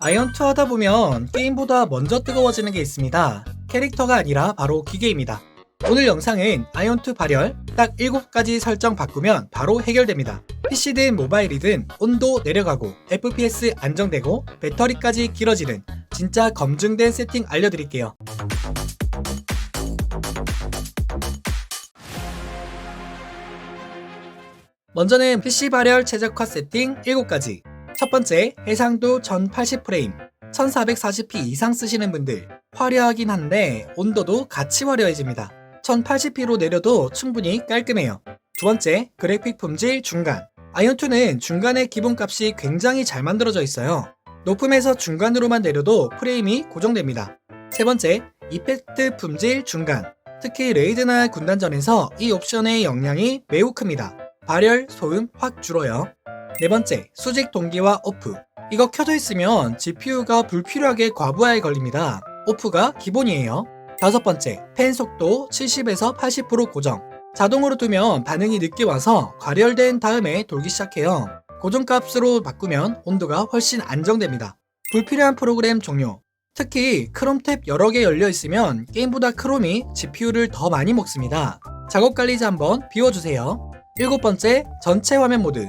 아이언2 하다 보면 게임보다 먼저 뜨거워지는 게 있습니다. 캐릭터가 아니라 바로 기계입니다. 오늘 영상은 아이언2 발열 딱 7가지 설정 바꾸면 바로 해결됩니다. PC든 모바일이든 온도 내려가고 FPS 안정되고 배터리까지 길어지는 진짜 검증된 세팅 알려드릴게요. 먼저는 PC 발열 최적화 세팅 7가지. 첫 번째, 해상도 1080프레임. 1440p 이상 쓰시는 분들. 화려하긴 한데 온도도 같이 화려해집니다. 1080p로 내려도 충분히 깔끔해요. 두 번째, 그래픽 품질 중간. 아이언2는 중간의 기본값이 굉장히 잘 만들어져 있어요. 높음에서 중간으로만 내려도 프레임이 고정됩니다. 세 번째, 이펙트 품질 중간. 특히 레이드나 군단전에서 이 옵션의 영향이 매우 큽니다. 발열, 소음 확 줄어요. 네 번째, 수직 동기화 오프. 이거 켜져 있으면 GPU가 불필요하게 과부하에 걸립니다. 오프가 기본이에요. 다섯 번째, 팬 속도 70에서 80% 고정. 자동으로 두면 반응이 늦게 와서 과열된 다음에 돌기 시작해요. 고정값으로 바꾸면 온도가 훨씬 안정됩니다. 불필요한 프로그램 종료. 특히 크롬 탭 여러 개 열려 있으면 게임보다 크롬이 GPU를 더 많이 먹습니다. 작업 관리자 한번 비워주세요. 일곱 번째, 전체 화면 모드.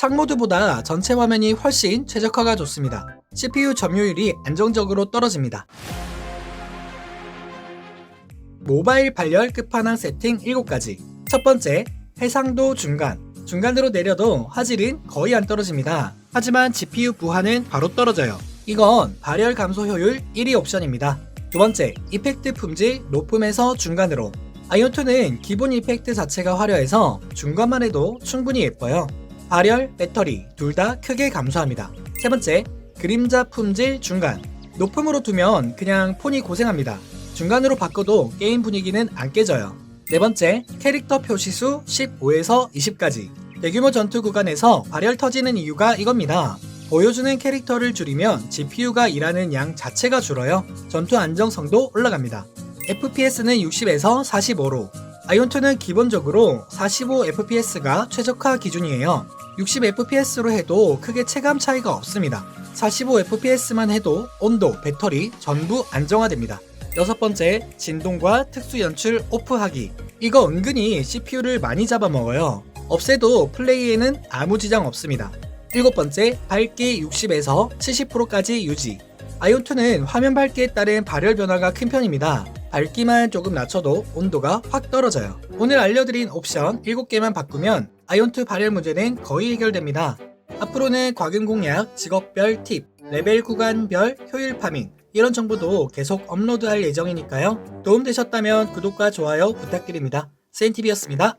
창 모드보다 전체 화면이 훨씬 최적화가 좋습니다. CPU 점유율이 안정적으로 떨어집니다. 모바일 발열 끝판왕 세팅 7가지. 첫 번째, 해상도 중간. 중간으로 내려도 화질은 거의 안 떨어집니다. 하지만 GPU 부하는 바로 떨어져요. 이건 발열 감소 효율 1위 옵션입니다. 두 번째, 이펙트 품질 높음에서 중간으로. 아이온2는 기본 이펙트 자체가 화려해서 중간만 해도 충분히 예뻐요. 발열, 배터리 둘 다 크게 감소합니다. 세 번째, 그림자 품질 중간. 높음으로 두면 그냥 폰이 고생합니다. 중간으로 바꿔도 게임 분위기는 안 깨져요. 네 번째, 캐릭터 표시수 15에서 20까지. 대규모 전투 구간에서 발열 터지는 이유가 이겁니다. 보여주는 캐릭터를 줄이면 GPU가 일하는 양 자체가 줄어요. 전투 안정성도 올라갑니다. FPS는 60에서 45로. 아이온2는 기본적으로 45fps가 최적화 기준이에요. 60fps로 해도 크게 체감 차이가 없습니다. 45fps만 해도 온도, 배터리 전부 안정화됩니다. 여섯 번째, 진동과 특수 연출 오프하기. 이거 은근히 CPU를 많이 잡아먹어요. 없애도 플레이에는 아무 지장 없습니다. 일곱 번째, 밝기 60에서 70%까지 유지. 아이온2는 화면 밝기에 따른 발열 변화가 큰 편입니다. 밝기만 조금 낮춰도 온도가 확 떨어져요. 오늘 알려드린 옵션 7개만 바꾸면 아이온2 발열 문제는 거의 해결됩니다. 앞으로는 과금 공략, 직업별 팁, 레벨 구간별 효율 파밍, 이런 정보도 계속 업로드할 예정이니까요. 도움되셨다면 구독과 좋아요 부탁드립니다. 센티비였습니다.